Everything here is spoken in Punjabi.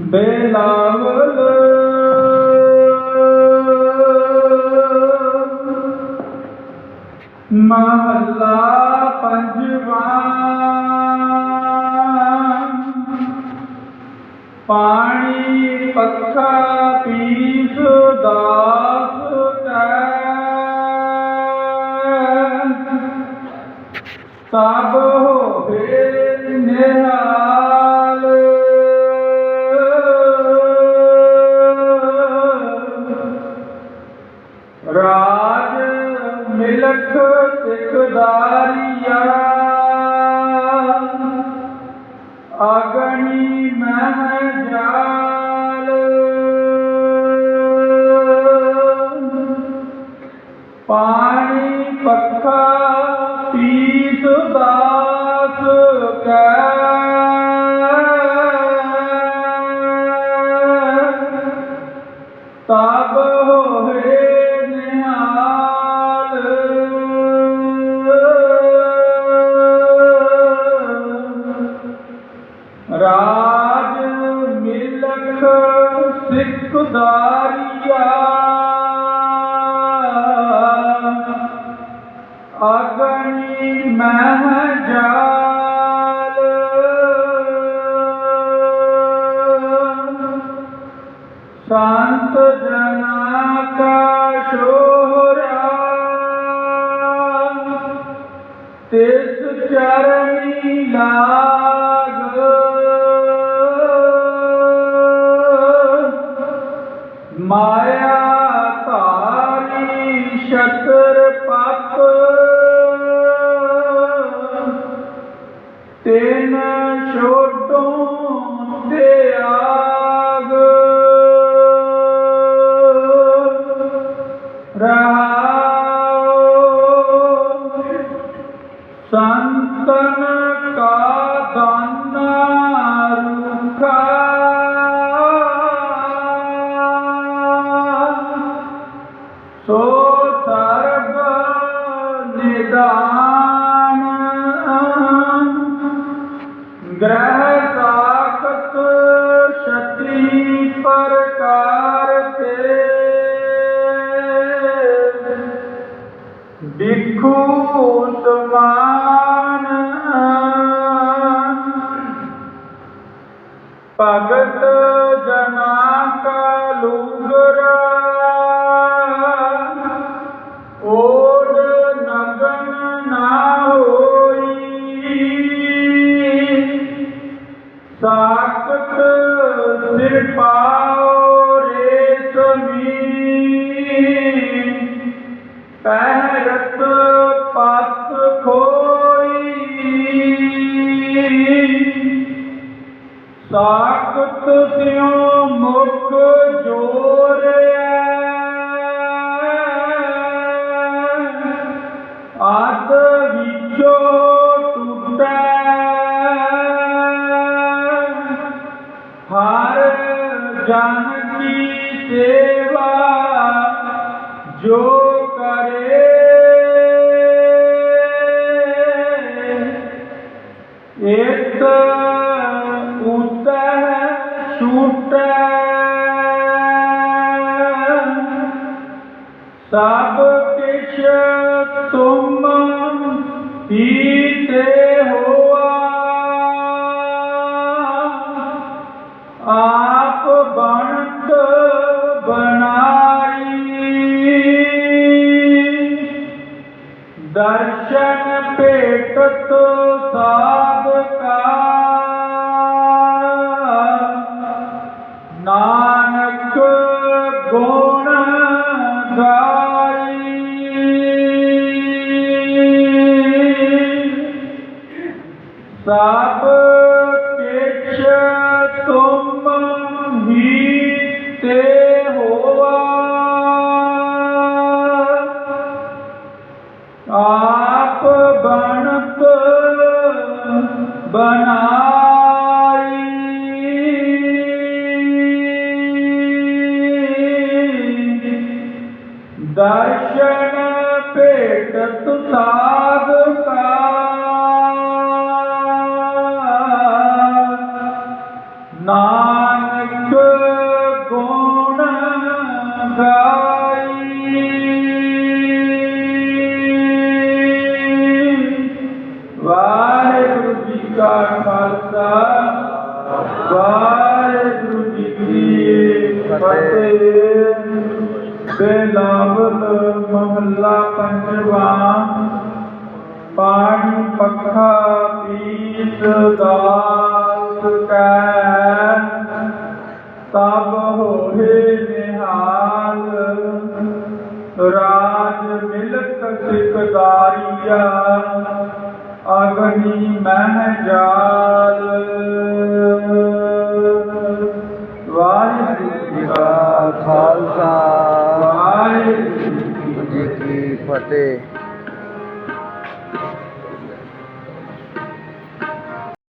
ਬੇਲਾਵਲ। ਮਹੱਲਾ ਪੰਜਵਾਂ। ਪਾਣੀ ਪੱਖਾ ਪੀਸ ਦਾਸ ਕੈ। ਤਬ ਹੋਵੇ ਸਿਕਦਾਰੀਆ ਅਗਨੀ ਮਹਿ ਜਾਲ ਸਿੱਖਦਾਰੀਆ। ਅਗਨੀ ਮਹਿ ਜਾਲ ਸੰਤ ਜਨਾ ਕਾ ਸ਼ੋਰਾ। ਤਿਸ ਚਰਨੀ ਲਾ my ਗ੍ਰਹਿ ਸਾਖਤ ਸ਼ਤੀ ਪ੍ਰਕਾਰ ਤੇ। ਬਿਖੂ ਸਾਖਤ ਸਿਰ ਪਾਉ ਰੇਸ਼ਮੀ। ਪਹਿਰਤ ਪਤ ਖੋਈ। ਸਾਖਤ ਸਿਉ ਜਨ ਕੀ ਸੇਵਾ ਜੋ ਕਰੇ। ਇਤ ਉਤੈ ਛੂਟੈ। ਸਭ ਕਿਛ ਤੁਮ ਦਰਸ਼ਨ ਭੇਟਤ ਸਾਧਕਾ ਨਾਨਕ ਗੁਣ ਗਾਈ ਸਭ ਆਪ ਬਣਤ ਬਣਾਈ। ਦਰਸ਼ਨ ਭੇਟਤ ਸਾਧਕਾ ਖਾਲਸਾ ਵਾਹਿਗੁਰੂ ਜੀ ਕੀ ਫਤਿਹ। ਬੇਲਾਵਲ ਮਹੱਲਾ ਪੰਜਵਾਂ ਪਾਣੀ ਪੱਖਾ ਪੀਸ ਦਾਸ ਕੈ। ਤਬ ਹੋਏ ਨਿਹਾਲ, ਰਾਜ ਮਿਲਕ ਸਿਕਦਾਰੀਆ ਅਗਨੀ ਮਹਿ ਜਾਲ। ਵਾਹਿਗੁਰੂ ਜੀ ਕਾ ਖਾਲਸਾ। ਵਾਹਿਗੁਰੂ ਜੀ ਕੀ ਫਤਿਹ।